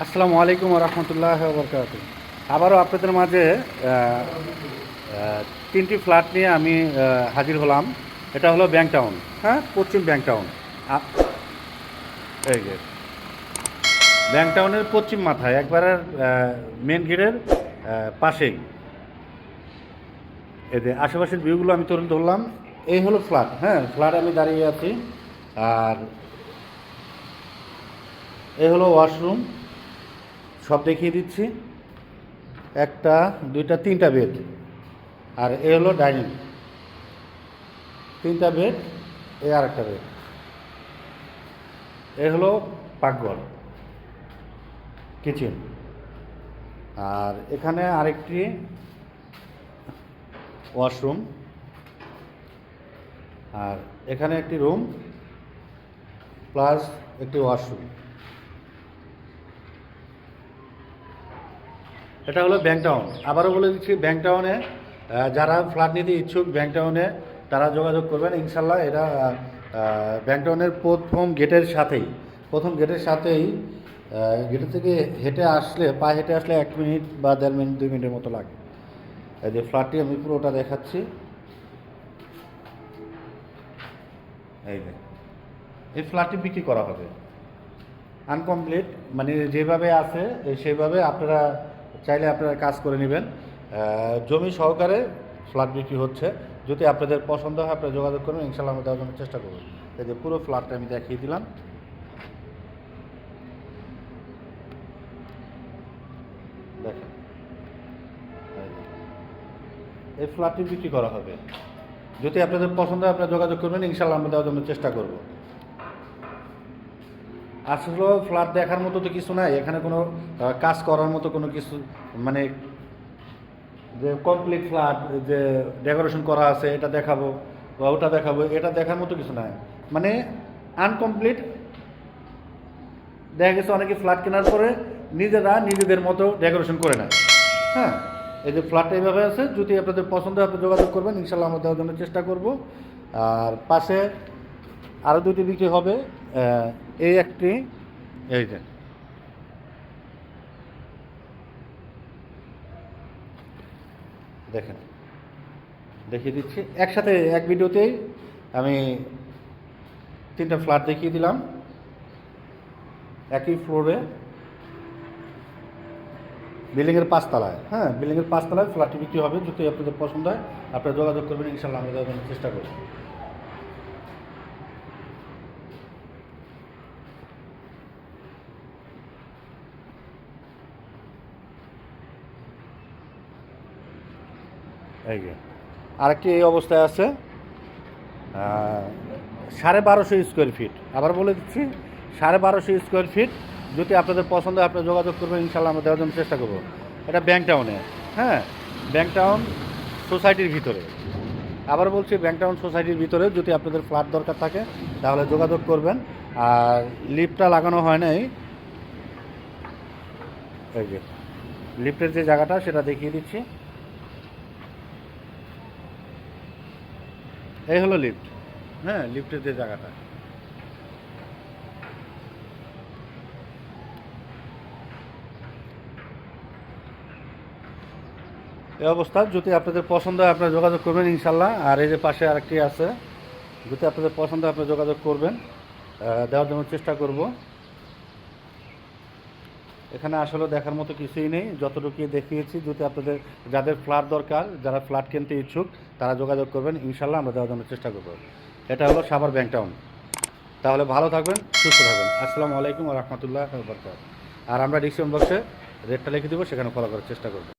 আসসালামু আলাইকুম রহমতুল্লাহ বরকাত। আবারও আপনাদের মাঝে তিনটি ফ্ল্যাট নিয়ে আমি হাজির হলাম। এটা হলো ব্যাংক টাউন হ্যাঁ? পশ্চিম ব্যাংক টাউন। এই যে। ব্যাংক টাউনের পশ্চিম মাথায় একবারে মেন গেটের পাশেই। যে আশেপাশের ভিউগুলো আমি তরুণ ধরলাম। এই হলো ফ্ল্যাট হ্যাঁ? ফ্ল্যাট আমি দাঁড়িয়ে আছি। আর এই হলো ওয়াশরুম। সব দেখিয়ে দিচ্ছি। একটা, দুইটা, তিনটা বেড আর এ হলো ডাইনিং। তিনটা বেড এ আর একটা বেড এ হলো পাকঘর কিচেন আর এখানে আরেকটি ওয়াশরুম আর এখানে একটি রুম প্লাস একটি ওয়াশরুম এটা হলো ব্যাংক টাউন আবারও বলে দিচ্ছি ব্যাংক টাউনে যারা ফ্ল্যাট নিতে ইচ্ছুক ব্যাংক টাউনে তারা যোগাযোগ করবেন। ইনশাল্লাহ এটা আহ, ব্যাংক টাউনের প্রথম গেটের সাথেই প্রথম গেটের সাথেই গেটের থেকে হেঁটে আসলে পায়ে হেঁটে আসলে এক মিনিট বা দেড় মিনিট দুই মিনিটের মতো লাগে। এই যে ফ্ল্যাটটি আমি পুরোটা দেখাচ্ছি। এই যে এই ফ্ল্যাটটি বিক্রি করা হবে। আনকমপ্লিট মানে যেভাবে আছে এই সেভাবে আপনারা চাইলে আপনারা কাজ করে নেবেন। জমি সহকারে ফ্ল্যাট বিক্রি হচ্ছে। যদি আপনাদের পছন্দ হয়, আপনারা যোগাযোগ করবেন। ইনশাল্লাহ আমরা দেওয়ার জন্য চেষ্টা করব। এই যে পুরো ফ্ল্যাটটা আমি দেখিয়ে দিলাম। এই ফ্ল্যাটটি বিক্রি করা হবে। যদি আপনাদের পছন্দ হয়, আপনারা যোগাযোগ করবেন। ইনশাল্লাহ আমরা দেওয়ার জন্য চেষ্টা করব। আসলে ফ্ল্যাট দেখার মতো তো কিছু নাই, এখানে কোনো কাজ করার মতো কোনো কিছু মানে যে কমপ্লিট ফ্ল্যাট যে ডেকোরেশন করা আছে, এটা দেখাবো, বা ওটা দেখাবো, এটা দেখার মতো কিছু নাই। মানে আনকমপ্লিট দেখা গেছে অনেকে ফ্ল্যাট কেনার পরে নিজেরা নিজেদের মতো ডেকোরেশন করে নেয়। হ্যাঁ এই যে ফ্ল্যাটটা এইভাবে আছে, যদি আপনাদের পছন্দ হয় যোগাযোগ করবেন ইনশাল্লাহ আমরা দেওয়ার জন্য চেষ্টা করব। আর পাশে আরও দুটি বিক্রি হবে এই একটি এই যে। দেখেন, দেখিয়ে দিচ্ছি। একসাথে এক ভিডিওতেই আমি তিনটা ফ্ল্যাট দেখিয়ে দিলাম। একই ফ্লোরে বিল্ডিংয়ের পাঁচতলায় হ্যাঁ বিল্ডিংয়ের পাঁচতলায় ফ্ল্যাটটি বিক্রি হবে। যদি আপনাদের পছন্দ হয়, আপনারা যোগাযোগ করবেন। ইনশাল্লাহ আমরা চেষ্টা করব। আরেকটি এই অবস্থায় আছে সাড়ে বারোশো স্কোয়ার ফিট। আবার বলে দিচ্ছি, সাড়ে বারোশো স্কোয়ার ফিট। যদি আপনাদের পছন্দ হয় আপনারা যোগাযোগ করবেন, ইনশাল্লাহ আমরা দেওয়ার জন্য চেষ্টা করব। এটা ব্যাংক টাউনে হ্যাঁ? ব্যাংক টাউন সোসাইটির ভিতরে। আবার বলছি, ব্যাংক টাউন সোসাইটির ভিতরে যদি আপনাদের ফ্ল্যাট দরকার থাকে, তাহলে যোগাযোগ করবেন। আর লিফটটা লাগানো হয় নাই। এই লিফটের যে জায়গাটা, সেটা দেখিয়ে দিচ্ছি। এই হলো লিফট হ্যাঁ লিফটের যে জায়গাটা। এই অবস্থা, যদি আপনাদের পছন্দ হয় আপনারা যোগাযোগ করবেন ইনশাল্লাহ। আর এই যে পাশে আরেকটি আছে, যদি আপনাদের পছন্দ হয় আপনারা যোগাযোগ করবেন। দেওয়ার জন্য চেষ্টা করব। এখানে আসলে দেখার মতো কিছুই নেই। যতটুকু দেখিয়েছি, যদি আপনাদের, যাদের ফ্ল্যাট দরকার, যারা ফ্ল্যাট কিনতে ইচ্ছুক, তারা যোগাযোগ করবেন। ইনশাল্লাহ আমরা দেওয়ার জন্য চেষ্টা করব। এটা হলো সাভার ব্যাংক টাউন। তাহলে ভালো থাকবেন, সুস্থ থাকবেন। আসসালামু আলাইকুম রহমতুল্লাহ বরকাত আর আমরা ডিসক্রিপশন বক্সে রেটটা লিখে দেবো, সেখানে ফলো করার চেষ্টা করব।